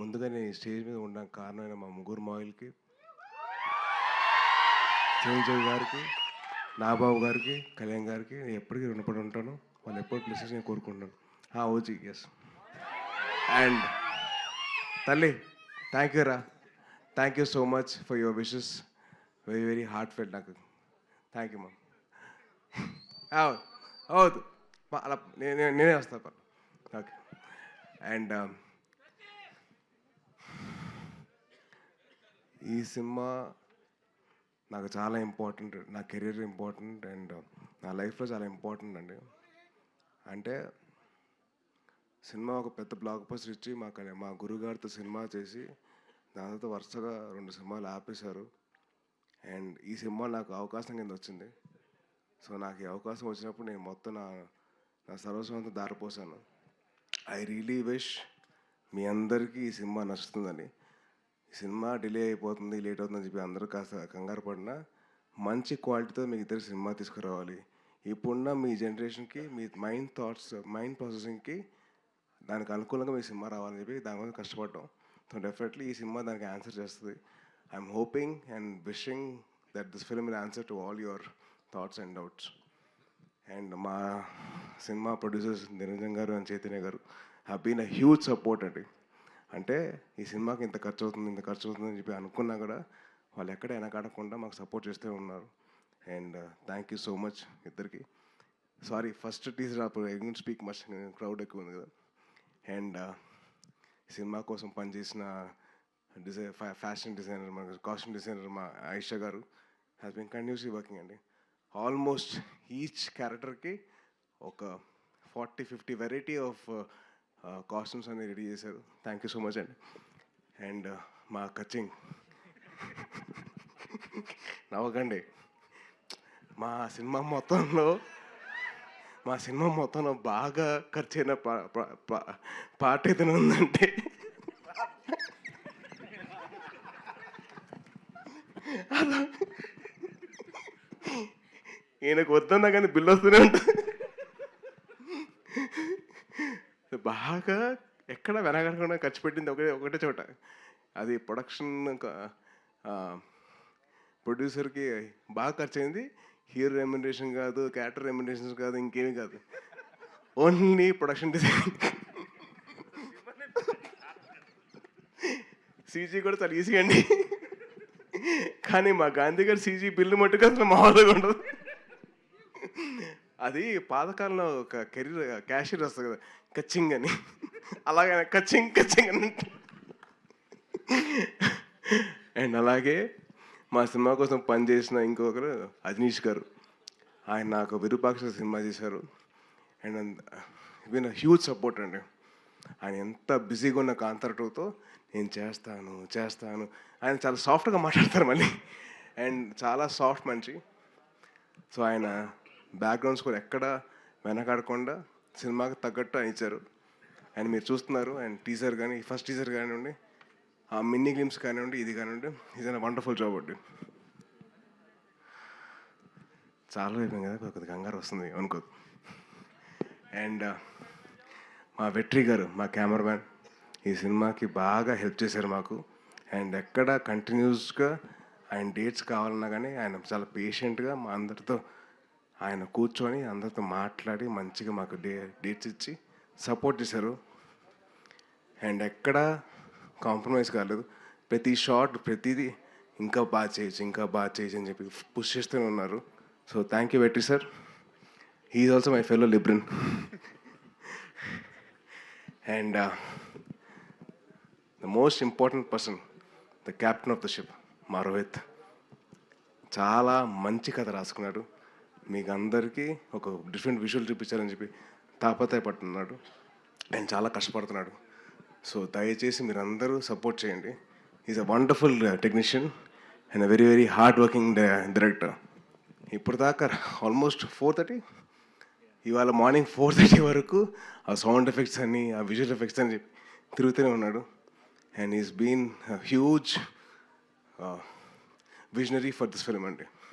ముందుగా నేను స్టేజ్ మీద ఉండడానికి కారణమైన మా ముగ్గురు మాయిల్కి చిరంజీవి గారికి నాబాబు గారికి కళ్యాణ్ గారికి నేను ఎప్పటికీ రుణపడి ఉంటాను. వాళ్ళు ఎప్పుడు ప్లేసెస్ నేను కోరుకుంటున్నాను ఆ ఓజీ ఎస్ అండ్ తల్లి థ్యాంక్ యూ రా. Thank you so much for your wishes very very heartfelt నాకు. థ్యాంక్ యూ మా అవును అవుతు అలా నేనే నేనే వస్తాను. ఓకే అండ్ ఈ సినిమా నాకు చాలా ఇంపార్టెంట్ నా కెరీర్ ఇంపార్టెంట్ అండ్ నా లైఫ్లో చాలా ఇంపార్టెంట్ అండి. అంటే సినిమా ఒక పెద్ద బ్లాక్ బస్టర్ ఇచ్చి మా మా గురుగారితో సినిమా చేసి దాని తర్వాత వరుసగా రెండు సినిమాలు ఆపేశారు. అండ్ ఈ సినిమా నాకు అవకాశం కింద వచ్చింది. సో నాకు ఈ అవకాశం వచ్చినప్పుడు నేను మొత్తం నా నా సర్వస్వంతం దారిపోసాను ఐ రియలీ విష్ మీ అందరికీ ఈ సినిమా నచ్చుతుందని. సినిమా డిలే అయిపోతుంది లేట్ అవుతుందని చెప్పి అందరూ కాస్త కంగారు పడినా మంచి క్వాలిటీతో మీకు ఇద్దరు సినిమా తీసుకురావాలి. ఇప్పుడున్న మీ జనరేషన్కి మీ మైండ్ థాట్స్ మైండ్ ప్రాసెసింగ్కి దానికి అనుకూలంగా మీ సినిమా రావాలని చెప్పి దాని కోసం కష్టపడ్డాం. సో డెఫినెట్లీ ఈ సినిమా దానికి ఆన్సర్ చేస్తుంది. I'm hoping and wishing that this film will answer to all your thoughts and doubts and మా సినిమా ప్రొడ్యూసర్స్ నిరంజన్ గారు అండ్ చైతన్య గారు have been a huge support అండి. అంటే ఈ సినిమాకి ఇంత ఖర్చు అవుతుంది ఇంత ఖర్చు అవుతుంది అని చెప్పి అనుకున్నా కూడా వాళ్ళు ఎక్కడ వెనకాడకుండా మాకు సపోర్ట్ చేస్తూ ఉన్నారు. And thank you so much ఇద్దరికి. సారీ ఫస్ట్ టీజర్ అప్పుడు ఐ స్పీక్ మచ్ క్రౌడ్ ఎక్కువ ఉంది కదా. అండ్ uh, సినిమా కోసం పనిచేసిన డిజై ఫ్యాషన్ డిజైనర్ మన కాస్ట్యూమ్ డిజైనర్ మా ఆయిష గారు హ్యాస్ బీన్ కంటిన్యూస్లీ వర్కింగ్ అండి. ఆల్మోస్ట్ ఈచ్ క్యారెక్టర్కి ఒక forty fifty variety of costumes అన్ని రెడీ చేశారు. థ్యాంక్ యూ సో మచ్ అండి. అండ్ uh, మా కచింగ్ నవ్వకండి. మా సినిమా మొత్తంలో మా సినిమా మొత్తంలో బాగా ఖర్చు పా పాట ఏదైనా ఉందంటే. అలా ఈయనకు వద్దన్నా కానీ బిల్లు వస్తూనే ఉంటుంది. బాగా ఎక్కడ వెనకడకుండా ఖర్చు పెట్టింది ఒకటే ఒకటే చోట. అది ప్రొడక్షన్ ప్రొడ్యూసర్కి బాగా ఖర్చు అయింది హీరో రెమ్యునరేషన్ కాదు క్యారెక్టర్ రెమ్యునరేషన్ కాదు ఇంకేమీ కాదు. ఓన్లీ ప్రొడక్షన్ డిజైన్ సీజీ కూడా చాలా ఈజీ అండి. కానీ మా గాంధీ గారి సీజీ బిల్లు మట్టుకు అసలు మామూలుగా ఉండదు. అది పాతకాలంలో ఒక కెరీర్ క్యాషియర్ వస్తుంది కదా కచ్చింగ్ అని. అలాగే కచ్చింగ్ కచ్చింగ్ అని అండ్ అలాగే మా సినిమా కోసం పనిచేసిన ఇంకొకరు అజనీష్ గారు. ఆయన నాకు విరూపాక్ష సినిమా చేశారు. అండ్ విన్ హ్యూజ్ సపోర్ట్ అండి. ఆయన ఎంత బిజీగా ఉన్న కాంతార టూతో నేను చేస్తాను చేస్తాను. ఆయన చాలా సాఫ్ట్గా మాట్లాడతారు మళ్ళీ. అండ్ చాలా సాఫ్ట్ మనిషి. సో ఆయన బ్యాక్గ్రౌండ్ స్కోర్ ఎక్కడ వెనకాడకుండా సినిమాకి తగ్గట్టు ఆయన ఇచ్చారు అండ్ మీరు చూస్తున్నారు అండ్ టీజర్ కానీ ఫస్ట్ టీజర్ కానివ్వండి ఆ మిన్నీ గ్లిమ్స్ కానివ్వండి ఇది కానివ్వండి ఇది వండర్ఫుల్ జాబ్ అండి. చాలా అయిపోయింది కదా కంగారు వస్తుంది అనుకో. అండ్ మా వెట్రి గారు మా కెమెరామ్యాన్ ఈ సినిమాకి బాగా హెల్ప్ చేశారు మాకు. అండ్ ఎక్కడ కంటిన్యూస్గా ఆయన డేట్స్ కావాలన్నా కానీ ఆయన చాలా పేషెంట్గా మా అందరితో ఆయన కూర్చొని అందరితో మాట్లాడి మంచిగా మాకు డే డేట్స్ ఇచ్చి సపోర్ట్ చేశారు. అండ్ ఎక్కడ కాంప్రమైజ్ కాలేదు. ప్రతి షార్ట్ ప్రతిదీ ఇంకా బాగా చేయొచ్చు ఇంకా బాగా చేయొచ్చు అని చెప్పి పుష్ చేస్తూనే ఉన్నారు. So thank you Vetri sir he also my fellow Libran and the most important person the captain of the ship మా రోహిత్ చాలా మంచి కథ రాసుకున్నాడు. మీకు అందరికీ ఒక డిఫరెంట్ విజువల్ చూపించాలని చెప్పి తాపత్రయపడుతున్నాడు. అండ్ చాలా కష్టపడుతున్నాడు. సో దయచేసి మీరందరూ సపోర్ట్ చేయండి. Is a wonderful technician and a very very hard working director ఇప్పుడు దాకా ఆల్మోస్ట్ ఫోర్ థర్టీ ఇవాళ మార్నింగ్ ఫోర్ థర్టీ వరకు ఆ సౌండ్ ఎఫెక్ట్స్ అని ఆ విజువల్ ఎఫెక్ట్స్ అని చెప్పి తిరుగుతూనే ఉన్నాడు. And is been huge visionary for this film అండి.